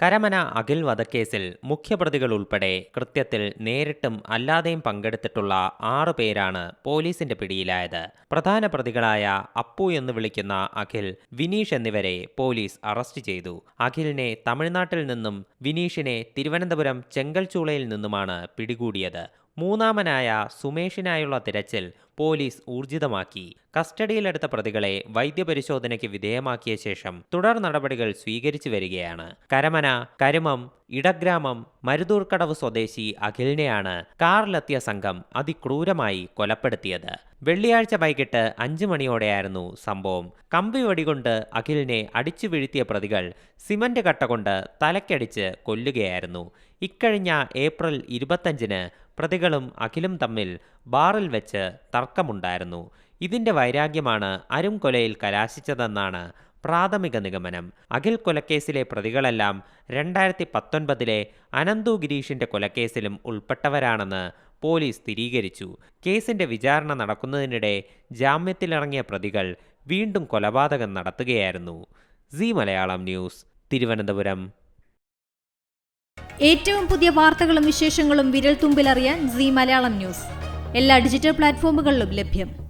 കരമന അഖിൽ വധക്കേസിൽ മുഖ്യപ്രതികൾ ഉൾപ്പെടെ കൃത്യത്തിൽ നേരിട്ടും അല്ലാതെയും പങ്കെടുത്തിട്ടുള്ള ആറു പേരാണ് പോലീസിന്റെ പിടിയിലായത്. പ്രധാന പ്രതികളായ അപ്പു എന്ന് വിളിക്കുന്ന അഖിൽ വിനീഷ് എന്നിവരെ പോലീസ് അറസ്റ്റ് ചെയ്തു. അഖിലിനെ തമിഴ്നാട്ടിൽ നിന്നും വിനീഷിനെ തിരുവനന്തപുരം ചെങ്കൽച്ചൂളയിൽ നിന്നുമാണ് പിടികൂടിയത്. മൂന്നാമനായ സുമേഷിനായുള്ള തിരച്ചിൽ പോലീസ് ഊർജിതമാക്കി. കസ്റ്റഡിയിലെടുത്ത പ്രതികളെ വൈദ്യപരിശോധനയ്ക്ക് വിധേയമാക്കിയ ശേഷം തുടർ നടപടികൾ സ്വീകരിച്ചു വരികയാണ്. കരമന കരുമം ഇടഗ്രാമം മരുതൂർക്കടവ് സ്വദേശി അഖിലിനെയാണ് കാറിലെത്തിയ സംഘം അതിക്രൂരമായി കൊലപ്പെടുത്തിയത്. വെള്ളിയാഴ്ച വൈകിട്ട് അഞ്ചു മണിയോടെയായിരുന്നു സംഭവം. കമ്പി വെടികൊണ്ട് അഖിലിനെ അടിച്ചു വീഴ്ത്തിയ പ്രതികൾ സിമന്റ് കട്ട കൊണ്ട് തലക്കടിച്ച് കൊല്ലുകയായിരുന്നു. ഇക്കഴിഞ്ഞ ഏപ്രിൽ ഇരുപത്തഞ്ചിന് പ്രതികളും അഖിലും തമ്മിൽ ബാറിൽ വെച്ച് തർക്കമുണ്ടായിരുന്നു. ഇതിന്റെ വൈരാഗ്യമാണ് അരും കൊലയിൽ കലാശിച്ചതെന്നാണ് പ്രാഥമിക നിഗമനം. അഖിൽ കൊലക്കേസിലെ പ്രതികളെല്ലാം രണ്ടായിരത്തി പത്തൊൻപതിലെ അനന്തു ഗിരീഷിന്റെ കൊലക്കേസിലും ഉൾപ്പെട്ടവരാണെന്ന് പോലീസ് സ്ഥിരീകരിച്ചു. കേസിന്റെ വിചാരണ നടക്കുന്നതിനിടെ ജാമ്യത്തിലിറങ്ങിയ പ്രതികൾ വീണ്ടും കൊലപാതകം നടത്തുകയായിരുന്നു. സി മലയാളം ന്യൂസ് തിരുവനന്തപുരം. ഏറ്റവും പുതിയ വാർത്തകളും വിശേഷങ്ങളും വിരൽ തുമ്പിലറിയാൻ സി മലയാളം ന്യൂസ്. എല്ലാ ഡിജിറ്റൽ പ്ലാറ്റ്ഫോമുകളിലും ലഭ്യം.